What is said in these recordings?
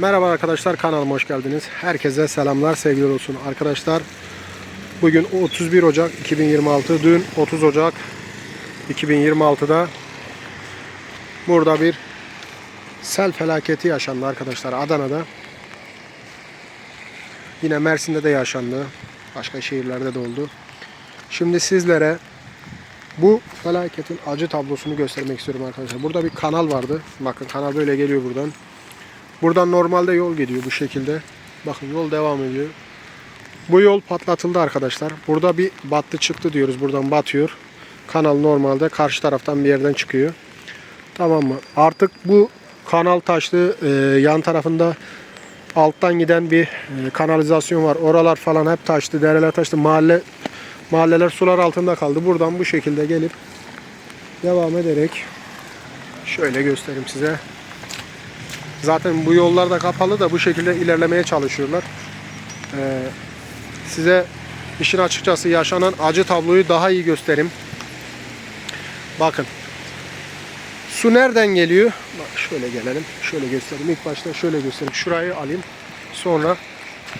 Merhaba arkadaşlar kanalıma hoş geldiniz. Herkese selamlar sevgiler olsun arkadaşlar. Bugün 31 Ocak 2026 dün 30 Ocak 2026'da burada bir sel felaketi yaşandı arkadaşlar Adana'da. Yine Mersin'de de yaşandı. Başka şehirlerde de oldu. Şimdi sizlere bu felaketin acı tablosunu göstermek istiyorum arkadaşlar. Burada bir kanal vardı. Bakın kanal böyle geliyor buradan. Buradan normalde yol gidiyor bu şekilde. Bakın yol devam ediyor. Bu yol patlatıldı arkadaşlar. Burada bir battı çıktı diyoruz. Buradan batıyor. Kanal normalde karşı taraftan bir yerden çıkıyor. Tamam mı? Artık bu kanal taşlı e, yan tarafında alttan giden bir e, kanalizasyon var. Oralar falan hep taştı. Dereler taştı. Mahalle mahalleler sular altında kaldı. Buradan bu şekilde gelip devam ederek şöyle göstereyim size. Zaten bu yollar da kapalı da bu şekilde ilerlemeye çalışıyorlar. Ee, size işin açıkçası yaşanan acı tabloyu daha iyi göstereyim. Bakın. Su nereden geliyor? Bak şöyle gelelim. Şöyle göstereyim. İlk başta şöyle göstereyim. Şurayı alayım. Sonra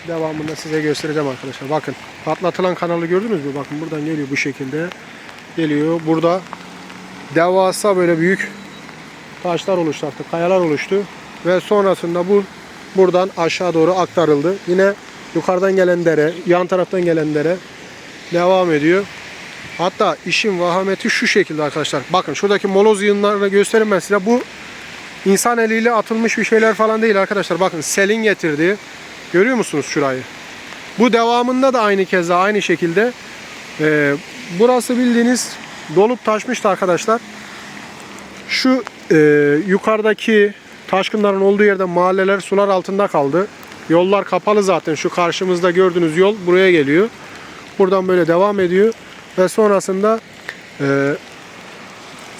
devamında size göstereceğim arkadaşlar. Bakın patlatılan kanalı gördünüz mü? Bakın buradan geliyor bu şekilde. Geliyor. Burada devasa böyle büyük taşlar oluştu artık. Kayalar oluştu ve sonrasında bu buradan aşağı doğru aktarıldı. Yine yukarıdan gelen dere, yan taraftan gelen dere devam ediyor. Hatta işin vahameti şu şekilde arkadaşlar. Bakın şuradaki moloz yığınlarını göstereyim ben size. Bu insan eliyle atılmış bir şeyler falan değil arkadaşlar. Bakın selin getirdiği. Görüyor musunuz şurayı? Bu devamında da aynı keza aynı şekilde. Ee, burası bildiğiniz dolup taşmıştı arkadaşlar. Şu e, yukarıdaki taşkınların olduğu yerde mahalleler sular altında kaldı. Yollar kapalı zaten. Şu karşımızda gördüğünüz yol buraya geliyor. Buradan böyle devam ediyor. Ve sonrasında e,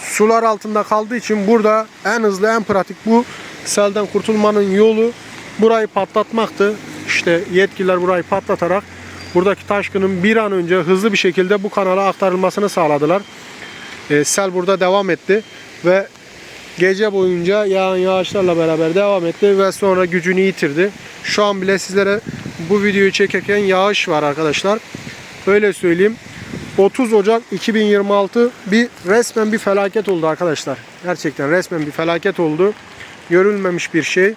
sular altında kaldığı için burada en hızlı en pratik bu selden kurtulmanın yolu burayı patlatmaktı. İşte yetkililer burayı patlatarak buradaki taşkının bir an önce hızlı bir şekilde bu kanala aktarılmasını sağladılar. E, sel burada devam etti ve gece boyunca yağan yağışlarla beraber devam etti ve sonra gücünü yitirdi. Şu an bile sizlere bu videoyu çekerken yağış var arkadaşlar. Öyle söyleyeyim. 30 Ocak 2026 bir resmen bir felaket oldu arkadaşlar. Gerçekten resmen bir felaket oldu. Görülmemiş bir şey.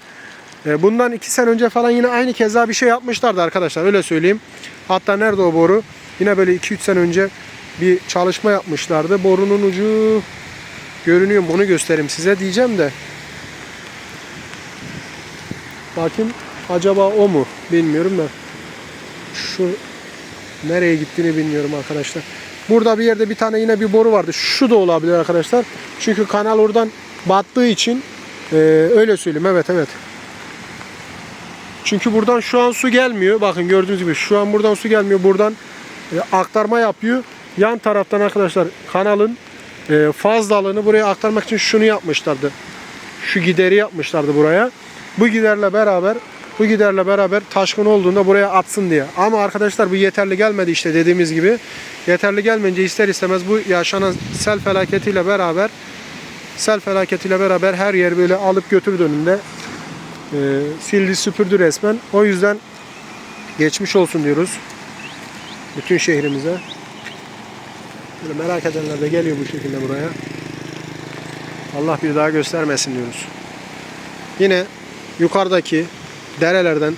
E, Bundan 2 sene önce falan yine aynı keza bir şey yapmışlardı arkadaşlar. Öyle söyleyeyim. Hatta nerede o boru? Yine böyle 2-3 sene önce bir çalışma yapmışlardı. Borunun ucu görünüyor mu onu göstereyim size diyeceğim de. Bakayım acaba o mu bilmiyorum da. Şu nereye gittiğini bilmiyorum arkadaşlar. Burada bir yerde bir tane yine bir boru vardı. Şu da olabilir arkadaşlar. Çünkü kanal oradan battığı için e, öyle söyleyeyim. Evet evet. Çünkü buradan şu an su gelmiyor. Bakın gördüğünüz gibi şu an buradan su gelmiyor. Buradan e, aktarma yapıyor. Yan taraftan arkadaşlar kanalın e, fazlalığını buraya aktarmak için şunu yapmışlardı. Şu gideri yapmışlardı buraya. Bu giderle beraber bu giderle beraber taşkın olduğunda buraya atsın diye. Ama arkadaşlar bu yeterli gelmedi işte dediğimiz gibi. Yeterli gelmeyince ister istemez bu yaşanan sel felaketiyle beraber sel felaketiyle beraber her yer böyle alıp götürdü önünde. E, sildi süpürdü resmen. O yüzden geçmiş olsun diyoruz. Bütün şehrimize. Böyle merak edenler de geliyor bu şekilde buraya. Allah bir daha göstermesin diyoruz. Yine yukarıdaki derelerden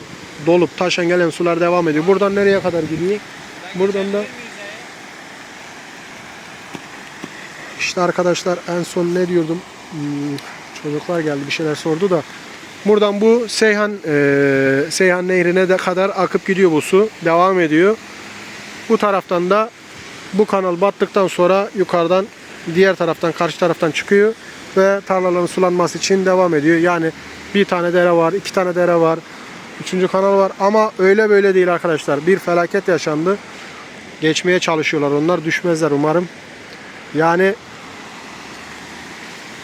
dolup taşan gelen sular devam ediyor. Buradan nereye kadar gidiyor? Buradan da işte arkadaşlar en son ne diyordum? Hmm, çocuklar geldi bir şeyler sordu da. Buradan bu Seyhan e, Seyhan Nehri'ne de kadar akıp gidiyor bu su. Devam ediyor. Bu taraftan da bu kanal battıktan sonra yukarıdan diğer taraftan karşı taraftan çıkıyor ve tarlaların sulanması için devam ediyor. Yani bir tane dere var, iki tane dere var, üçüncü kanal var ama öyle böyle değil arkadaşlar. Bir felaket yaşandı. Geçmeye çalışıyorlar onlar. Düşmezler umarım. Yani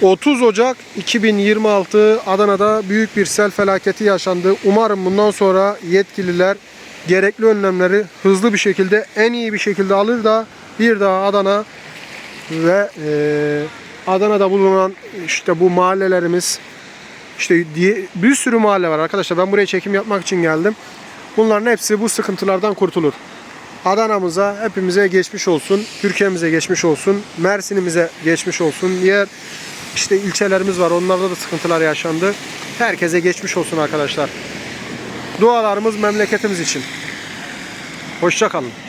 30 Ocak 2026 Adana'da büyük bir sel felaketi yaşandı. Umarım bundan sonra yetkililer gerekli önlemleri hızlı bir şekilde en iyi bir şekilde alır da bir daha Adana ve e, Adana'da bulunan işte bu mahallelerimiz İşte diye, bir sürü mahalle var arkadaşlar. Ben buraya çekim yapmak için geldim. Bunların hepsi bu sıkıntılardan kurtulur. Adana'mıza hepimize geçmiş olsun. Türkiye'mize geçmiş olsun. Mersin'imize geçmiş olsun. Diğer işte ilçelerimiz var. Onlarda da sıkıntılar yaşandı. Herkese geçmiş olsun arkadaşlar. Dualarımız memleketimiz için. Hoşça kalın.